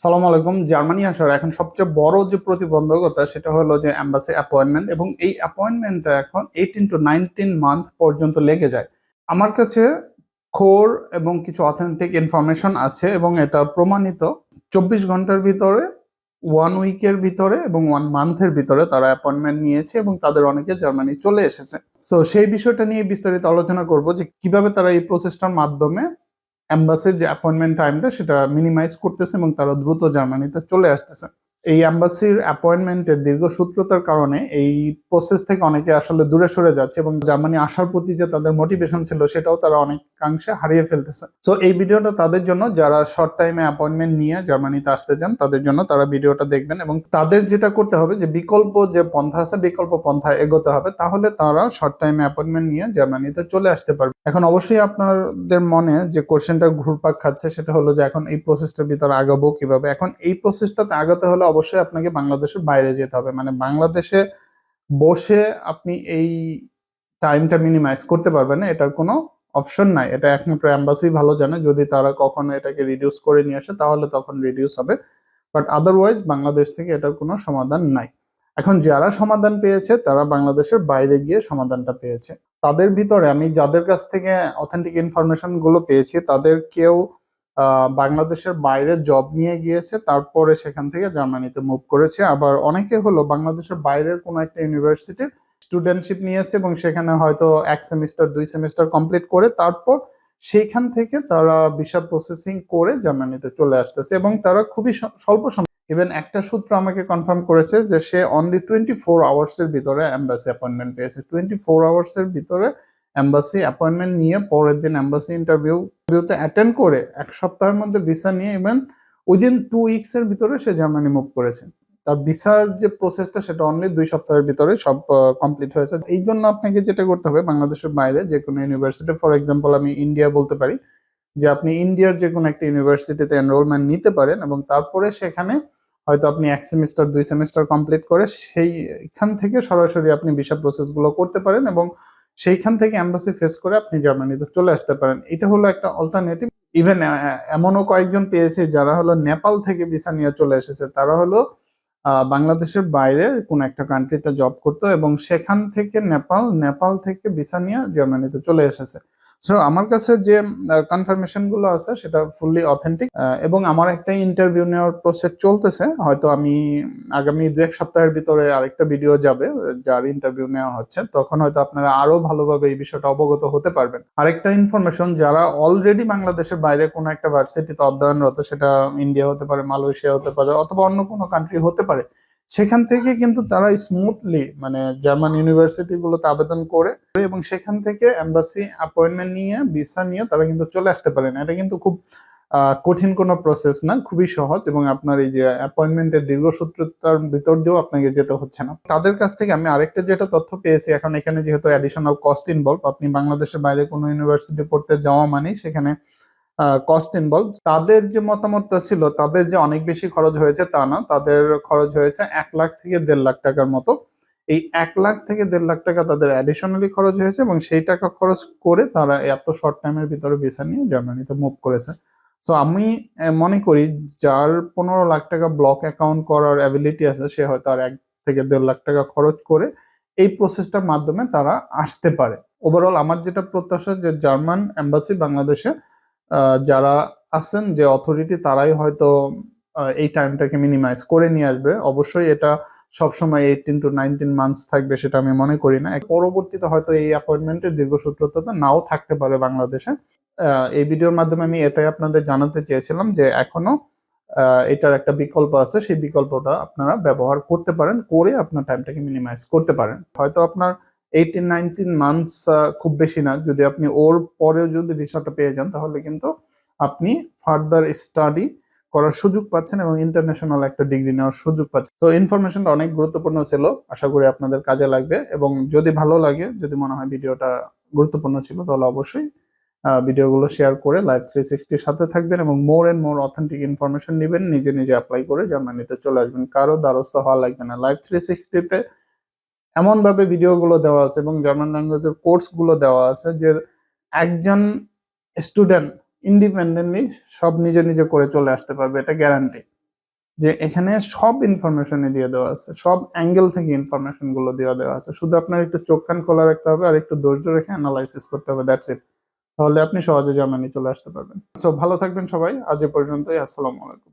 সালাম আলাইকুম, জার্মানি আসার। এখন সবচেয়ে বড় যে প্রতিবন্ধকতা, সেটা হলো যে অ্যাম্বাসি অ্যাপয়েন্টমেন্ট এবং এই অ্যাপয়েন্টমেন্টটা এখন এইটিন টু নাইনটিন মান্থ পর্যন্ত লেগে যায়। আমার কাছে খোর এবং কিছু অথেন্টিক ইনফরমেশন আছে এবং এটা প্রমাণিত চব্বিশ ঘণ্টার ভিতরে ওয়ান উইকের ভিতরে এবং ওয়ান মান্থের ভিতরে তারা অ্যাপয়েন্টমেন্ট নিয়েছে এবং তাদের অনেকে জার্মানি চলে এসেছে। সো সেই বিষয়টা নিয়ে বিস্তারিত আলোচনা করব যে কীভাবে তারা এই প্রসেসটার মাধ্যমে অ্যাম্বাসির যে অ্যাপয়েন্টমেন্ট টাইমটা সেটা মিনিমাইজ করতেছে এবং তারা দ্রুত জার্মানিতে চলে আসতেছে। এই অ্যাম্বাসির অ্যাপয়েন্টমেন্টের দীর্ঘসূত্রতার কারণে এই প্রসেস থেকে অনেকে আসলে দূরে সরে যাচ্ছে এবং জার্মানি আসার প্রতি যে তাদের মোটিভেশন ছিল, সেটাও তারা অনেকাংশে হারিয়ে ফেলতেছে। সো এই ভিডিওটা তাদের জন্য, যারা শর্ট টাইমে অ্যাপয়েন্টমেন্ট নিয়ে জার্মানিতে আসতে চান, তাদের জন্য তারা ভিডিওটা দেখবেন এবং তাদের যেটা করতে হবে যে, বিকল্প যে পন্থা আছে, বিকল্প পন্থা এগোতে হবে, তাহলে তারা শর্ট টাইমে অ্যাপয়েন্টমেন্ট নিয়ে জার্মানিতে চলে আসতে পারবে। এখন অবশ্যই আপনাদের মনে যে কোশ্চেনটা ঘুরপাক খাচ্ছে, সেটা হলো যে, এখন এই প্রসেসটার ভিতরে আগাবো কীভাবে? এখন এই প্রসেসটাতে আগাতে হলে অবশ্যই আপনাকে বাংলাদেশের বাইরে যেতে হবে। মানে বাংলাদেশে বসে আপনি এই টাইমটা মিনিমাইজ করতে পারবেন না, এটার কোনো অপশন নাই। এটা একমাত্র অ্যাম্বাসি ভালো জানে। যদি তারা কখনো এটাকে রিডিউস করে নিয়ে আসে, তাহলে তখন রিডিউস হবে। বাট আদারওয়াইজ বাংলাদেশ থেকে এটার কোনো সমাধান নাই। এখন যারা সমাধান পেয়েছে, তারা বাংলাদেশের বাইরে গিয়ে সমাধানটা পেয়েছে। তাদের ভিতরে আমি যাদের কাছ থেকে অথেন্টিক ইনফরমেশনগুলো পেয়েছি, তাদের কেউ বাংলাদেশের বাইরে জব নিয়ে গিয়েছে, তারপরে সেখান থেকে জার্মানিতে মুভ করেছে। আবার অনেকে হলো বাংলাদেশের বাইরের কোনো একটা ইউনিভার্সিটির স্টুডেন্টশিপ নিয়েছে এবং সেখানে হয়তো এক সেমিস্টার দুই সেমিস্টার কমপ্লিট করে তারপর সেইখান থেকে তারা ভিসা প্রসেসিং করে জার্মানিতে চলে আসতেছে এবং তারা খুবই স্বল্প সময় ইভেন একটা সূত্র আমাকে কনফার্ম করেছে যে সে অনলি টোয়েন্টি ফোর আওয়ার্স এর ভিতরে অ্যাম্বাসি অ্যাপয়েন্টমেন্ট পেয়েছে। টোয়েন্টি ফোর আওয়ার্স এর ভিতরে এম্বাসি অ্যাপয়েন্টমেন্ট নিয়ে পরের দিন এম্বাসি ইন্টারভিউ ইন্টারভিউতে অ্যাটেন্ড করে এক সপ্তাহের মধ্যে ভিসা নিয়ে ইভেন উইদিন টু উইকস এর ভিতরে সে জার্মানি মুভ করেছে। তার ভিসার যে প্রসেসটা সেটা অনলি দুই সপ্তাহের ভিতরে সব কমপ্লিট হয়েছে। এই জন্য আপনাকে যেটা করতে হবে বাংলাদেশের বাইরে যে কোনো ইউনিভার্সিটি ফর এক্সাম্পল আমি ইন্ডিয়া বলতে পারি, যে আপনি ইন্ডিয়ার যে কোনো একটা ইউনিভার্সিটিতে এনরোলমেন্ট নিতে পারেন এবং তারপরে সেখানে হয়তো আপনি এক সেমিস্টার দুই সেমিস্টার কমপ্লিট করে সেইখান থেকে সরাসরি আপনি ভিসা প্রসেসগুলো করতে পারেন এবং সেইখান থেকে অ্যাম্বাসি ফেস করে আপনি জার্মানিতে চলে আসতে পারেন। এটা হলো একটা অল্টারনেটিভ ইভেন এমনও কয়েকজন পেয়েছে যারা হলো নেপাল থেকে ভিসা নিয়ে চলে এসেছে। তারা হলো বাংলাদেশের বাইরে কোন একটা কান্ট্রিতে জব করতো এবং সেখান থেকে নেপাল নেপাল থেকে ভিসা নিয়ে জার্মানিতে চলে এসেছে। সো আমার কাছে যে কনফার্মেশনগুলো আছে, সেটা ফুললি অথেন্টিক এবং আমার একটা ইন্টারভিউ নেওয়ার প্রসেস চলতেছে। হয়তো আমি আগামী দু এক সপ্তাহের ভিতরে আরেকটা ভিডিও যাবে, যার ইন্টারভিউ নেওয়া হচ্ছে। তখন হয়তো আপনারা আরও ভালোভাবে এই বিষয়টা অবগত হতে পারবেন। আরেকটা ইনফরমেশন যারা অলরেডি বাংলাদেশের বাইরে কোনো একটা ভার্সিটিতে অধ্যয়নরত, সেটা ইন্ডিয়া হতে পারে মালয়েশিয়া হতে পারে, অথবা অন্য কোনো কান্ট্রি হতে পারে সেখান থেকে কিন্তু তারা স্মুথলি মানে জার্মান ইউনিভার্সিটি গুলোতে আবেদন করে এবং সেখান থেকে এম্বাসি অ্যাপয়েন্টমেন্ট নিয়ে ভিসা নিয়ে তারা কিন্তু চলে আসতে পারেন এটা কিন্তু খুব কঠিন কোনো প্রসেস না, খুবই সহজ এবং আপনার এই যে অ্যাপয়েন্টমেন্টের দীর্ঘসূত্রতার ভিতর দিয়েও আপনাকে যেতে হচ্ছে না। তাদের কাছ থেকে আমি আরেকটা যেটা তথ্য পেয়েছি, এখন এখানে যেহেতু অ্যাডিশনাল কস্ট ইনভলভ আপনি বাংলাদেশের বাইরে কোনো ইউনিভার্সিটি পড়তে যাওয়া মানেই সেখানে কস্ট ইনভলভ তাদের যে মতামতটা ছিল, তাদের যে অনেক বেশি খরচ হয়েছে তা না, তাদের খরচ হয়েছে এক লাখ থেকে দেড় লাখ টাকার মতো। এই এক লাখ থেকে দেড় লাখ টাকা তাদের অ্যাডিশনালি খরচ হয়েছে এবং সেই টাকা খরচ করে তারা এত শর্ট টাইমের ভিতরে ভিসা নিয়ে জার্মানিতে মুভ করেছে। সো আমি মনে করি যার পনেরো লাখ টাকা ব্লক অ্যাকাউন্ট করার অ্যাবিলিটি আছে, সে হয়তো আর এক থেকে দেড় লাখ টাকা খরচ করে এই প্রসেসটার মাধ্যমে তারা আসতে পারে। ওভারঅল আমার যেটা প্রত্যাশা যে জার্মান এম্বাসি বাংলাদেশে যারা আছেন যে অথরিটি তারাই হয়তো এই টাইমটাকে মিনিমাইজ করে নিয়ে আসবে। অবশ্যই এটা সবসময় এইটিন টু নাইনটিন মান্থস থাকবে সেটা আমি মনে করি না। পরবর্তীতে হয়তো এই অ্যাপয়েন্টমেন্টের দীর্ঘসূত্রতা নাও থাকতে পারে বাংলাদেশে। এই ভিডিওর মাধ্যমে আমি এটাই আপনাদের জানাতে চেয়েছিলাম যে এখনও এটার একটা বিকল্প আছে। সেই বিকল্পটা আপনারা ব্যবহার করতে পারেন, করে আপনার টাইমটাকে মিনিমাইজ করতে পারেন। হয়তো আপনার এইটিন নাইনটিন মান্থস খুব বেশি না। যদি আপনি ওর পরেও যদি ভিসাটা পেয়ে যান, তাহলে কিন্তু আপনি ফার্দার স্টাডি করার সুযোগ পাচ্ছেন এবং ইন্টারন্যাশনাল একটা ডিগ্রি নেওয়ার সুযোগ পাচ্ছেন। তো ইনফরমেশনটা অনেক গুরুত্বপূর্ণ ছিল। আশা করি আপনাদের কাজে লাগবে এবং যদি ভালো লাগে, যদি মনে হয় ভিডিওটা গুরুত্বপূর্ণ ছিল, তাহলে অবশ্যই ভিডিওগুলো শেয়ার করে লাইভ থ্রি সিক্সটির সাথে থাকবেন এবং more and more authentic information নেবেন, নিজে নিজে অ্যাপ্লাই করে জার্মানিতে চলে আসবেন। কারও দ্বারস্থ হওয়া লাগবে না। লাইভ থ্রি সিক্সটিতে এমন ভাবে ভিডিওগুলো দেওয়া আছে এবং জার্মান ল্যাঙ্গুয়েজের কোর্সগুলো দেওয়া আছে যে একজন স্টুডেন্ট ইন্ডিপেন্ডেন্টলি সব নিজে নিজে করে চলে আসতে পারবে, এটা গ্যারান্টি যে এখানে সব ইনফরমেশনই দিয়ে দেওয়া আছে, সব অ্যাঙ্গেল থেকে ইনফরমেশনগুলো দেওয়া দেওয়া আছে। শুধু আপনার একটু চোখ কান খোলা রাখতে হবে আর একটু ধৈর্য রেখে অ্যানালাইসিস করতে হবে দ্যাটস ইট তাহলে আপনি সহজে জার্মানি চলে আসতে পারবেন। সো ভালো থাকবেন সবাই, আজ এ পর্যন্তই, আসসালামু আলাইকুম।